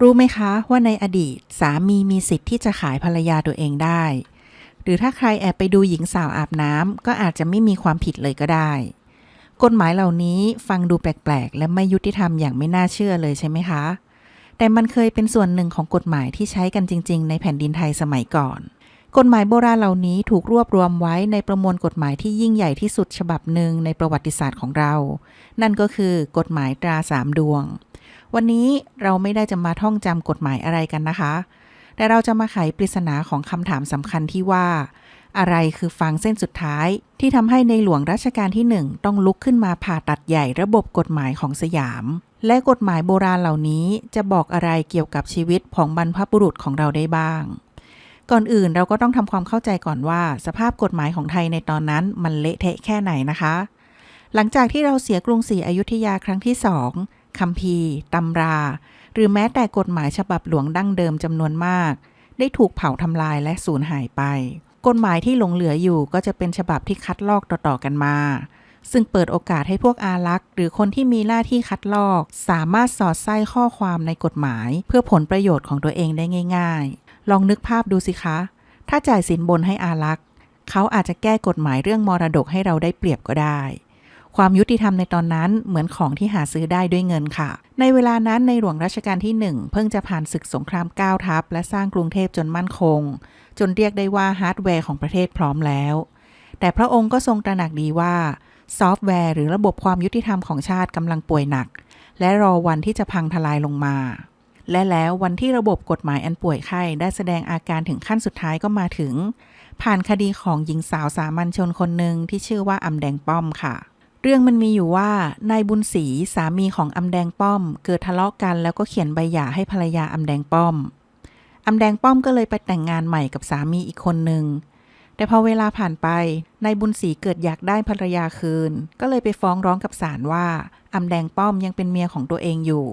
รู้ไหมคะว่าในอดีตสามีมีสิทธิ์ที่จะขายภรรยาตัวเองได้ หรือถ้าใครแอบไปดูหญิงสาวอาบน้ำก็อาจจะไม่มีความผิดเลยก็ได้ กฎหมายเหล่านี้ฟังดูแปลกๆ และไม่ยุติธรรมอย่างไม่น่าเชื่อเลยใช่ไหมคะ แต่มันเคยเป็นส่วนหนึ่งของกฎหมายที่ใช้กันจริง ๆ ในแผ่นดินไทยสมัยก่อน กฎหมายโบราณเหล่านี้ถูกรวบรวมไว้ในประมวลกฎหมายที่ยิ่งใหญ่ที่สุดฉบับหนึ่งในประวัติศาสตร์ของเรา นั่นก็คือกฎหมายตราสามดวง วันนี้เราไม่ได้จะมาท่องจำกฎหมายอะไรกันนะคะ แต่เราจะมาไขปริศนาของคำถามสำคัญที่ว่า อะไรคือฟางเส้นสุดท้าย ที่ทำให้ในหลวงรัชกาลที่หนึ่งต้องลุกขึ้นมาผ่าตัดใหญ่ระบบกฎหมายของสยาม และกฎหมายโบราณเหล่านี้จะบอกอะไรเกี่ยวกับชีวิตของบรรพบุรุษของเราได้บ้าง ก่อนอื่นเราก็ต้องทำความเข้าใจก่อนว่า สภาพกฎหมายของไทยในตอนนั้นมันเละเทะแค่ไหนนะคะ หลังจากที่เราเสียกรุงศรีอยุธยาครั้งที่สองคำพีร์ตำรา หรือแม้แต่กฎหมายฉบับหลวงดั้งเดิมจำนวนมาก ได้ถูกเผาทำลายและสูญหายไป กฎหมายที่หลงเหลืออยู่ก็จะเป็นฉบับที่คัดลอกต่อๆกันมา ซึ่งเปิดโอกาสให้พวกอารักษ์หรือคนที่มีหน้าที่คัดลอก สามารถสอดไส้ข้อความในกฎหมาย เพื่อผลประโยชน์ของตัวเองได้ง่าย ๆ ลองนึกภาพดูสิคะ ถ้าจ่ายสินบนให้อารักษ์ เขาอาจจะแก้กฎหมายเรื่องมรดกให้เราได้เปรียบก็ได้ ความยุติธรรมในตอนนั้นเหมือนของที่หาซื้อได้ด้วยเงินค่ะ ในเวลานั้นในหลวงรัชกาลที่หนึ่งเพิ่งจะผ่านศึกสงครามก้าวทัพ และสร้างกรุงเทพจนมั่นคง จนเรียกได้ว่าฮาร์ดแวร์ของประเทศพร้อมแล้ว แต่พระองค์ก็ทรงตระหนักดีว่าซอฟต์แวร์หรือระบบความยุติธรรมของชาติกำลังป่วยหนัก และรอวันที่จะพังทลายลงมา และแล้ววันที่ระบบกฎหมายอันป่วยไข้ได้แสดงอาการถึงขั้นสุดท้ายก็มาถึง ผ่านคดีของหญิงสาวสามัญชนคนหนึ่งที่ชื่อว่าอำแดงป้อมค่ะ เรื่องมันมีอยู่ว่านายบุญศรีสามีของอำแดงป้อม เกิดทะเลาะกันแล้วก็เขียนใบหย่าให้ภรรยาอำแดงป้อมอำแดงป้อมก็เลยไปแต่งงานใหม่กับสามีอีกคนหนึ่งแต่พอเวลาผ่านไปนายบุญศรีเกิดอยากได้ภรรยาคืน ก็เลยไปฟ้องร้องกับศาลว่าอำแดงป้อมยังเป็นเมียของตัวเองอยู่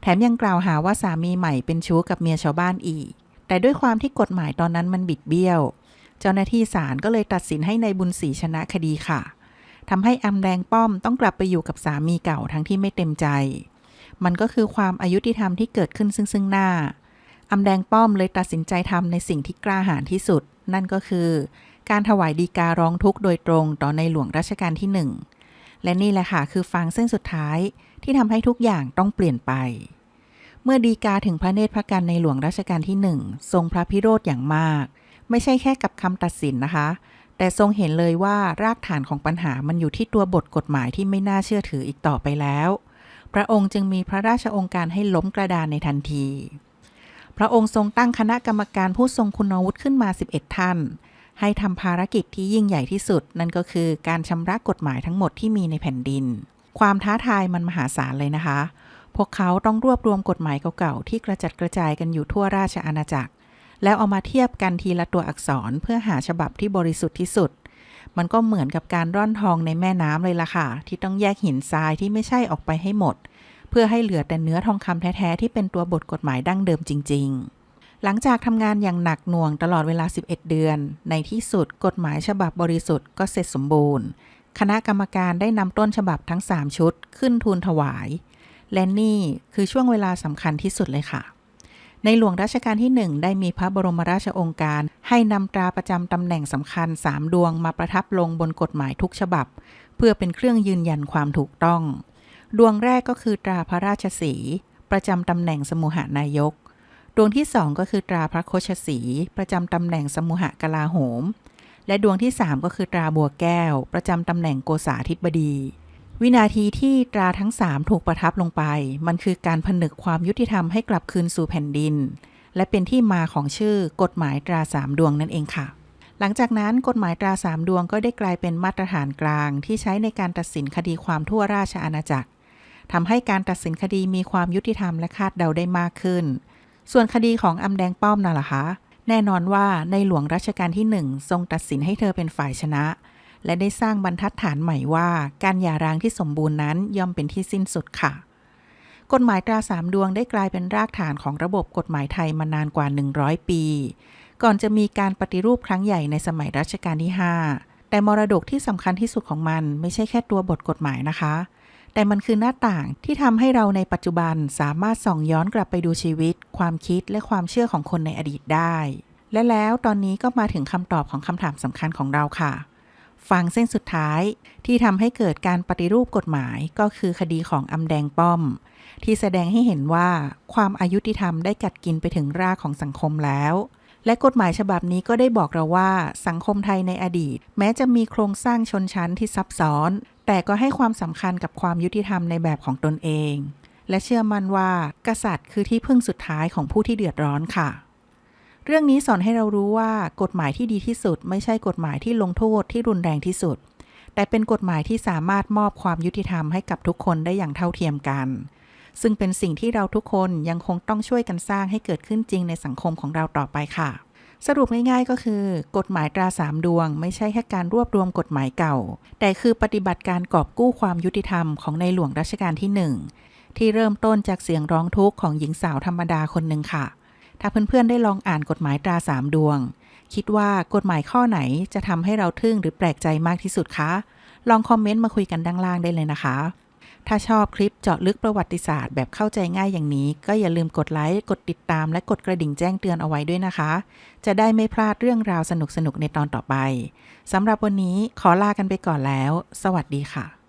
แถมยังกล่าวหาว่าสามีใหม่เป็นชู้กับเมียชาวบ้านอีก แต่ด้วยความที่กฎหมายตอนนั้นมันบิดเบี้ยว เจ้าหน้าที่ศาลก็เลยตัดสินให้ในายบุญศรีชนะคดีค่ะทำให้อำแดงป้อมต้องกลับไปอยู่กับสามีเก่าทั้งที่ไม่เต็มใจ มันก็คือความอายุติธรรมที่เกิดขึ้นซึ่งซึ่งหน้าอำแดงป้อมเลยตัดสินใจทำในสิ่งที่กล้าหาญที่สุด นั่นก็คือ การถวายดีการ้องทุกข์โดยตรงต่อในหลวงรัชกาลที่หนึ่ง และนี่แหละค่ะคือฟางเส้นสุดท้ายที่ทำให้ทุกอย่างต้องเปลี่ยนไป เมื่อดีกาถึงพระเนตรพระกันในหลวงรัชกาลที่หนึ่งทรงพระพิโรธอย่างมาก ไม่ใช่แค่กับคำตัดสินนะคะ แต่ทรงเห็นเลยว่ารากฐานของปัญหามันอยู่ที่ตัวบทกฎหมายที่ไม่น่าเชื่อถืออีกต่อไปแล้ว พระองค์จึงมีพระราชองค์การให้ล้มกระดานในทันที พระองค์ทรงตั้งคณะกรรมการผู้ทรงคุณวุฒิขึ้นมา 11 ท่าน ให้ทำภารกิจที่ยิ่งใหญ่ที่สุด นั่นก็คือการชำระกฎหมายทั้งหมดที่มีในแผ่นดิน ความท้าทายมันมหาศาลเลยนะคะ พวกเขาต้องรวบรวมกฎหมายเก่าๆที่กระจัดกระจายกันอยู่ทั่วราชอาณาจักร แล้วเอามาเทียบกันทีละตัวอักษรเพื่อหาฉบับที่บริสุทธิ์ที่สุด มันก็เหมือนกับการร่อนทองในแม่น้ำเลยล่ะค่ะ ที่ต้องแยกหินทรายที่ไม่ใช่ออกไปให้หมด เพื่อให้เหลือแต่เนื้อทองคำแท้ๆที่เป็นตัวบทกฎหมายดั้งเดิมจริง ๆ หลังจากทำงานอย่างหนักหน่วงตลอดเวลา 11 เดือน ในที่สุดกฎหมายฉบับบริสุทธิ์ก็เสร็จสมบูรณ์ คณะกรรมการได้นำต้นฉบับทั้ง 3 ชุดขึ้นทูลถวาย และนี่คือช่วงเวลาสำคัญที่สุดเลยค่ะ ในหลวงรัชกาลที่ 1 ได้มีพระบรมราชโองการ ให้นำตราประจำตำแหน่งสำคัญ 3 ดวงมาประทับลงบนกฎหมายทุกฉบับ เพื่อเป็นเครื่องยืนยันความถูกต้อง ดวงแรกก็คือตราพระราชสีประจำตำแหน่งสมุหานายก ดวงที่ 2 ก็คือตราพระโคชสี ประจำตำแหน่งสมุหกลาโหม และดวงที่ 3 ก็คือตราบัวแก้ว ประจำตำแหน่งโกษาธิบดี วินาทีที่ตราทั้ง 3 ถูกประทับลงไป มันคือการผนึกความยุติธรรมให้กลับคืนสู่แผ่นดิน และเป็นที่มาของชื่อกฎหมายตราสามดวงนั่นเองค่ะหลังจากนั้นกฎหมายตราสามดวงก็ได้กลายเป็นมาตรฐานกลางที่ใช้ในการตัดสินคดีความทั่วราชอาณาจักรทำให้การตัดสินคดีมีความยุติธรรมและคาดเดาได้มากขึ้น ส่วนคดีของอำแดงป้อมน่ะล่ะคะแน่นอนว่าในหลวงรัชกาลที่หนึ่งทรงตัดสินให้เธอเป็นฝ่ายชนะ และได้สร้างบรรทัดฐานใหม่ว่า การหย่าร้างที่สมบูรณ์นั้นย่อมเป็นที่สิ้นสุดค่ะ กฎหมายตราสามดวงได้กลายเป็นรากฐานของระบบกฎหมายไทยมานานกว่า 100 ปี ก่อนจะมีการปฏิรูปครั้งใหญ่ในสมัยรัชกาลที่ 5 แต่มรดกที่สำคัญที่สุดของมันไม่ใช่แค่ตัวบทกฎหมายนะคะ แต่มันคือหน้าต่างที่ทำให้เราในปัจจุบันสามารถส่องย้อนกลับไปดูชีวิต ความคิดและความเชื่อของคนในอดีตได้ และแล้วตอนนี้ก็มาถึงคำตอบของคำถามสำคัญของเราค่ะ ฟังเส้นสุดท้ายที่ทำให้เกิดการปฏิรูปกฎหมายก็คือคดีของอำแดงป้อม ที่แสดงให้เห็นว่าความอายุติธรรมได้กัดกินไปถึงรากของสังคมแล้วและกฎหมายฉบับนี้ก็ได้บอกเราว่า สังคมไทยในอดีต แม้จะมีโครงสร้างชนชั้นที่ซับซ้อน แต่ก็ให้ความสำคัญกับความยุติธรรมในแบบของตนเอง และเชื่อมั่นว่า กษัตริย์คือที่พึ่งสุดท้ายของผู้ที่เดือดร้อนค่ะ เรื่องนี้สอนให้เรารู้ว่ากฎหมายที่ดีที่สุด ไม่ใช่กฎหมายที่ลงโทษที่รุนแรงที่สุด แต่เป็นกฎหมายที่สามารถมอบความยุติธรรมให้กับทุกคนได้อย่างเท่าเทียมกัน ซึ่งเป็นสิ่งที่เราทุกคนยังคงต้องช่วยกันสร้างให้เกิดขึ้นจริงในสังคมของเราต่อไปค่ะ สรุปง่ายๆก็คือ กฎหมายตราสามดวง ไม่ใช่แค่การรวบรวมกฎหมายเก่า แต่คือปฏิบัติการกอบกู้ความยุติธรรมของในหลวงรัชกาลที่หนึ่งที่เริ่มต้นจากเสียงร้องทุกข์ของหญิงสาวธรรมดาคนหนึ่งค่ะ ถ้าเพื่อนๆได้ลองอ่านกฎหมายตราสามดวง คิดว่ากฎหมายข้อไหนจะทำให้เราทึ่งหรือแปลกใจมากที่สุดคะลองคอมเมนต์มาคุยกันด้านล่างได้เลยนะคะ ถ้าชอบคลิปเจาะลึกประวัติศาสตร์แบบเข้าใจง่ายอย่างนี้ ก็อย่าลืมกดไลค์กดติดตาม และกดกระดิ่งแจ้งเตือนเอาไว้ด้วยนะคะ จะได้ไม่พลาดเรื่องราวสนุกๆในตอนต่อไปสำหรับวันนี้ขอลากันไปก่อนแล้ว สวัสดีค่ะ